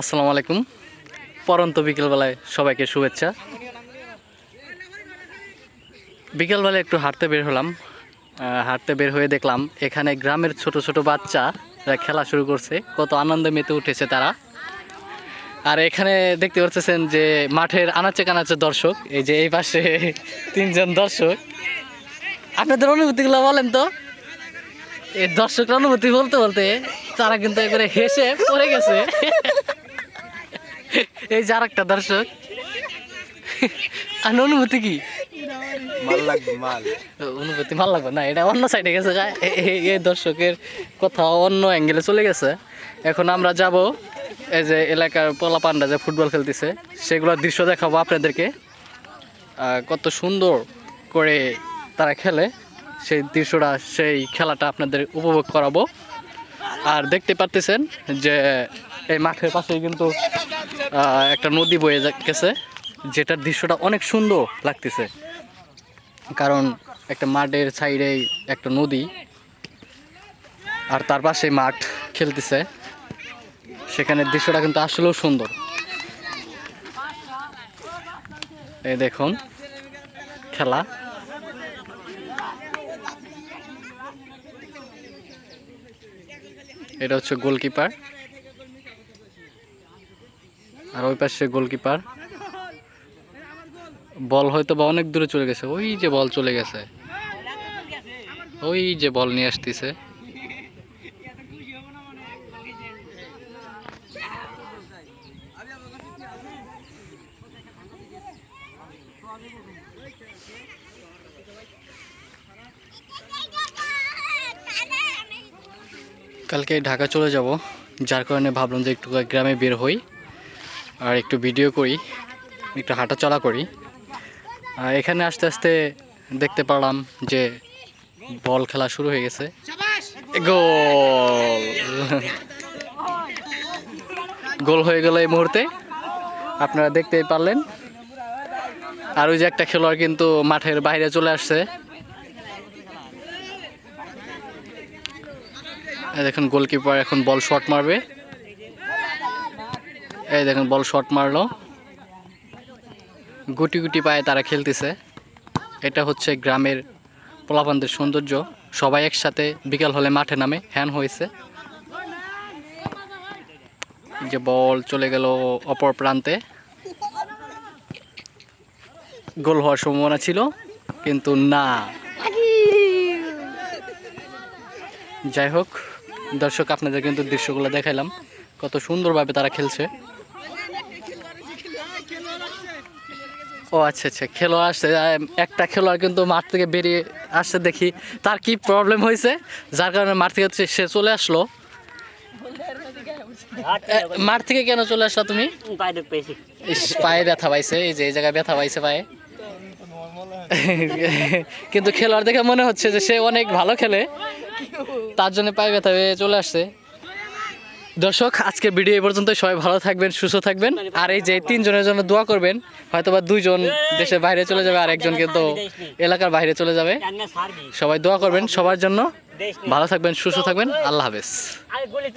আসসালামু আলাইকুম। পরন্ত বিকেলবেলায় সবাইকে শুভেচ্ছা। বিকেলবেলায় একটু হাঁটতে বের হলাম। হাঁটতে বের হয়ে দেখলাম এখানে গ্রামের ছোট ছোট বাচ্চারা খেলা শুরু করছে। কত আনন্দে মেতে উঠেছে তারা। আর এখানে দেখতে পাচ্ছেন যে মাঠের আনাচে কানাচে দর্শক, এই যে এই পাশে তিনজন দর্শক। আপনাদের অনুভূতিগুলো বলেন তো। এই দর্শকরা অনুভূতি বলতে বলতে তারা কিন্তু একবারে হেসে পড়ে গেছে। এই যে আরেকটা দর্শক। আর অনুভূতি কি? মাল লাগবে মাল। অনুভূতি ভালো লাগবে। না এটা অন্য সাইডে গেছে এই দর্শকের কথা অন্য অ্যাঙ্গেলে চলে গেছে। এখন আমরা যাব এই যে এলাকার পোলা পান্ডা যে ফুটবল খেলতেছে সেগুলোর দৃশ্য দেখাবো আপনাদেরকে। কত সুন্দর করে তারা খেলে। সেই দৃশ্যটা সেই খেলাটা আপনাদের উপভোগ করাবো। আর দেখতে পারতেছেন যে এই মাঠের পাশেই কিন্তু একটা নদী বয়ে গেছে যেটার দৃশ্যটা অনেক সুন্দর লাগতেছে। কারণ একটা মাঠের সাইডেই একটা নদী, আর তার পাশে মাঠ খেলতেছে। সেখানে দৃশ্যটা কিন্তু আসলেও সুন্দর। এই দেখুন, খেলা। এটা হচ্ছে গোলকিপার। আর ওই পাশে গোলকিপার। বল হয়তো বা অনেক দূরে চলে গেছে। ওই যে বল চলে গেছে। ওই যে বল নিয়ে আসতেছে। কালকে ঢাকা চলে যাব। যার কারণে ভাবলাম যে একটু গ্রামে বের হই। আর একটু ভিডিও করি, একটু হাঁটাচলা করি। এখানে আস্তে আস্তে দেখতে পারলাম যে বল খেলা শুরু হয়ে গেছে। গোল! গোল হয়ে গেল এই মুহূর্তে। আপনারা দেখতেই পারলেন। আর ওই যে একটা খেলোয়াড় কিন্তু মাঠের বাইরে চলে আসছে। দেখুন গোলকিপার এখন বল শট মারবে। এই দেখুন বল শট মারলো। গুটি গুটি পায়ে তারা খেলতেছে। এটা হচ্ছে গ্রামের পোলাপানদের সৌন্দর্য। সবাই একসাথে বিকাল হলে মাঠে নামে, হ্যান হয়েছে। যে বল চলে গেল অপর প্রান্তে। গোল হওয়ার সম্ভাবনা ছিল, কিন্তু না। যাই হোক, দর্শক, আপনাদের কিন্তু দৃশ্যগুলো দেখাইলাম। কত সুন্দরভাবে তারা খেলছে। ও আচ্ছা আচ্ছা খেলোয়াড় আসছে একটা খেলোয়াড় কিন্তু মাঠ থেকে বেরিয়ে আসছে দেখি তার কি প্রবলেম হয়েছে? যার কারণে মাঠ থেকে হচ্ছে সে চলে আসলো। মাঠ থেকে কেন চলে আসলা তুমি? পায়ে ব্যথা পাইছে। এই যে এই জায়গায় ব্যথা পাইছে পায়ে। কিন্তু খেলোয়াড় দেখে মনে হচ্ছে যে সে অনেক ভালো খেলে। তার জন্য পায়ে ব্যথা হয়ে চলে আসছে। দর্শক আজকে ভিডিও এই পর্যন্ত সবাই ভালো থাকবেন, সুস্থ থাকবেন। আর এই যে তিনজনের জন্য দোয়া করবেন হয়তো বা দুইজন দেশের বাইরে চলে যাবে, আর একজন কিন্তু এলাকার বাইরে চলে যাবে। সবাই দোয়া করবেন সবার জন্য। ভালো থাকবেন, সুস্থ থাকবেন। আল্লাহ হাফেজ।